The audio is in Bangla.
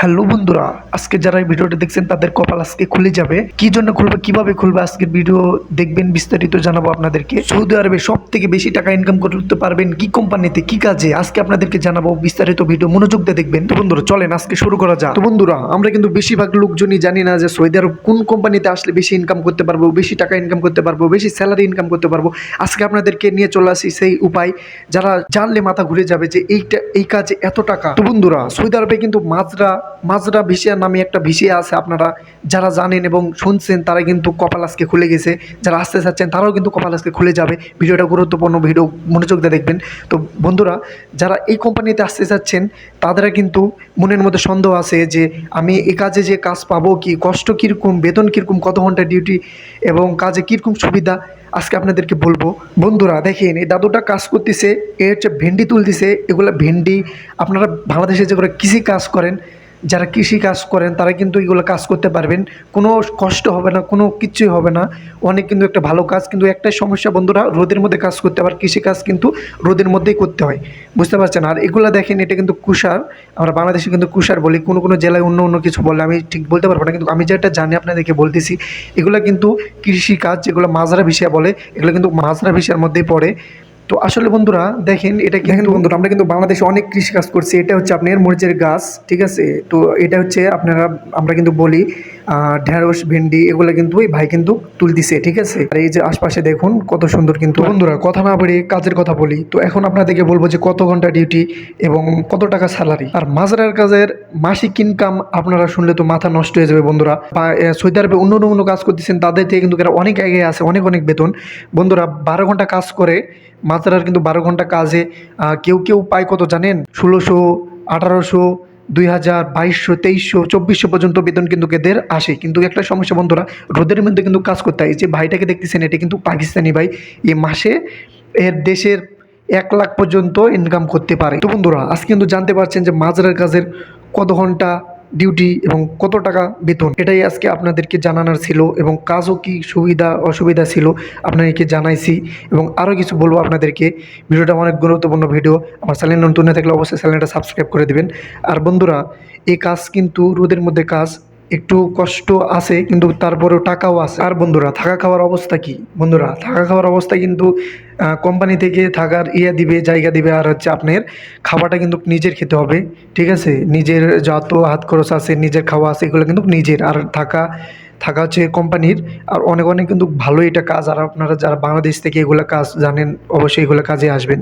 হ্যালো বন্ধুরা, আজকে যারা এই ভিডিওটা দেখছেন তাদের কপাল আজকে খুলে যাবে। কি জন্য খুলবে, কীভাবে খুলবে আজকের ভিডিও দেখবেন, বিস্তারিত জানাব আপনাদেরকে। সৌদি আরবে সব থেকে বেশি টাকা ইনকাম করতে পারবেন কি কোম্পানিতে কি কাজে, আজকে আপনাদেরকে জানাব বিস্তারিত ভিডিও, মনোযোগ দিয়ে দেখবেন। তো বন্ধুরা, চলেন আজকে শুরু করা যাক। তো বন্ধুরা, আমরা কিন্তু বেশিরভাগ লোকজনই জানি না যে সৌদি আরব কোন কোম্পানিতে আসলে বেশি ইনকাম করতে পারব, বেশি টাকা ইনকাম করতে পারব, বেশি স্যালারি ইনকাম করতে পারব। আজকে আপনাদেরকে নিয়ে চলে আসি সেই উপায়, যারা জানলে মাথা ঘুরে যাবে যে এইটা, এই কাজে এত টাকা। তো বন্ধুরা, সৌদি আরবে কিন্তু মাজরা মাজরা ভিসিয়া নামে একটা ভিসিয়া আছে, আপনারা যারা জানেন এবং শুনছেন, তারা কিন্তু কপাল আজকে খুলে গেছে। যারা আসতে চাচ্ছেন, তারাও কিন্তু কপাল আজকে খুলে যাবে। ভিডিওটা গুরুত্বপূর্ণ ভিডিও, মনোযোগ দিয়ে দেখবেন। তো বন্ধুরা, যারা এই কোম্পানিতে আসতে চাচ্ছেন তাদের কিন্তু মনের মধ্যে সন্দেহ আছে যে, আমি এ কাজে যে কাজ পাবো কি, কষ্ট কীরকম, বেতন কীরকম, কত ঘণ্টা ডিউটি এবং কাজে কীরকম সুবিধা, আজকে আপনাদেরকে বলব। বন্ধুরা, দেখেন, এই দাদুটা কাজ করতেছে, এ হচ্ছে ভেন্ডি তুলতেছে, এগুলো ভেন্ডি, আপনারা বাংলাদেশে যেগুলো কৃষি কাজ করেন যারা কৃষি কাজ করেন, তারা কিন্তু এগুলো কাজ করতে পারবেন। কোনো কষ্ট হবে না, কোনো কিছুই হবে না। অনেক কিন্তু একটা ভালো কাজ, কিন্তু একটাই সমস্যা বন্ধুরা, রোদের মধ্যে কাজ করতে আবার কৃষি কাজ কিন্তু রোদের মধ্যেই করতে হয়। বুঝতে পারছেন? আর এগুলো দেখেন, এটা কিন্তু কুষার। আমরা বাংলাদেশে কিন্তু কুষার বলি, কোনো কোনো জেলায় অন্য অন্য কিছু বলে, আমি ঠিক বলতে পারব না, কিন্তু আমি যেটা জানি আপনাদেরকে বলতেছি, এগুলো কিন্তু কৃষি কাজ, যেগুলো মাজরা ভিসিয়া বলে, এগুলো কিন্তু মাজরা ভিসিয়ার মধ্যেই পড়ে। তো আসলে বন্ধুরা, দেখেন এটা দেখেন বন্ধুরা, আমরা কিন্তু বাংলাদেশে অনেক কৃষি কাজ করছি। এটা হচ্ছে আপনার মরিচের গাছ, ঠিক আছে? তো এটা হচ্ছে আপনারা, আমরা কিন্তু বলি ঢেঁড়স, ভেন্ডি, এগুলো কিন্তু ওই ভাই কিন্তু তুলতিছে ঠিক আছে? আর এই যে আশপাশে দেখুন, কত সুন্দর কিন্তু বন্ধুরা, কথা না বলে কাজের কথা বলি। তো এখন আপনাদেরকে বলব যে কত ঘণ্টা ডিউটি এবং কত টাকা স্যালারি আর মাজরার কাজের মাসিক ইনকাম আপনারা শুনলে তো মাথা নষ্ট হয়ে যাবে বন্ধুরা। সৌদি আরবে অন্য অন্য কাজ করতেছেন, তাদের থেকে কিন্তু অনেক আগে আছে, অনেক অনেক বেতন। বন্ধুরা, বারো ঘণ্টা কাজ করে মাত্রার কিন্তু বারো ঘণ্টা কাজে কেউ কেউ পায় কত জানেন? ষোলোশো, আঠারোশো দুই হাজার বাইশশো, তেইশশো, চব্বিশশো পর্যন্ত বেতন কিন্তু এদের আসে। কিন্তু একটা সমস্যা বন্ধুরা, রোদের মধ্যে কিন্তু কাজ করতে হয়। যে ভাইটাকে দেখতেছেন, এটি কিন্তু পাকিস্তানি ভাই। এ মাসে এর দেশের এক লাখ পর্যন্ত ইনকাম করতে পারে। তো বন্ধুরা, আজকে কিন্তু জানতে পারছেন যে মাজরার কাজের কত ঘণ্টা ডিউটি এবং কত টাকা বেতন? এটাই আজকে আপনাদেরকে জানানোর ছিল এবং কাজও কি সুবিধা, অসুবিধা ছিল আপনাদেরকে জানাইছি এবং আরও কিছু বলব আপনাদেরকে। ভিডিওটা অনেক গুরুত্বপূর্ণ ভিডিও। আমার চ্যানেল নতুন না থাকলে অবশ্যই চ্যানেলটা সাবস্ক্রাইব করে দেবেন। আর বন্ধুরা, এই কাজ কিন্তু রোদের মধ্যে কাজ একটু কষ্ট আছে, কিন্তু তারপরেও টাকাও আছে। আর বন্ধুরা, থাকা খাওয়ার অবস্থা কি? বন্ধুরা, থাকা খাওয়ার অবস্থা কিন্তু কোম্পানি থেকে থাকার ইয়ে দিবে, জায়গা দিবে, আর হচ্ছে আপনার খাবারটা কিন্তু নিজের খেতে হবে, ঠিক আছে? নিজের যত হাত খরচ আছে, নিজের খাওয়া আছে, এগুলো কিন্তু নিজের। আর থাকা থাকা হচ্ছে কোম্পানির আর অনেক অনেক কিন্তু ভালো এটা কাজ। আর আপনারা যারা বাংলাদেশ থেকে এগুলো কাজ জানেন, অবশ্যই এগুলো কাজে আসবেন।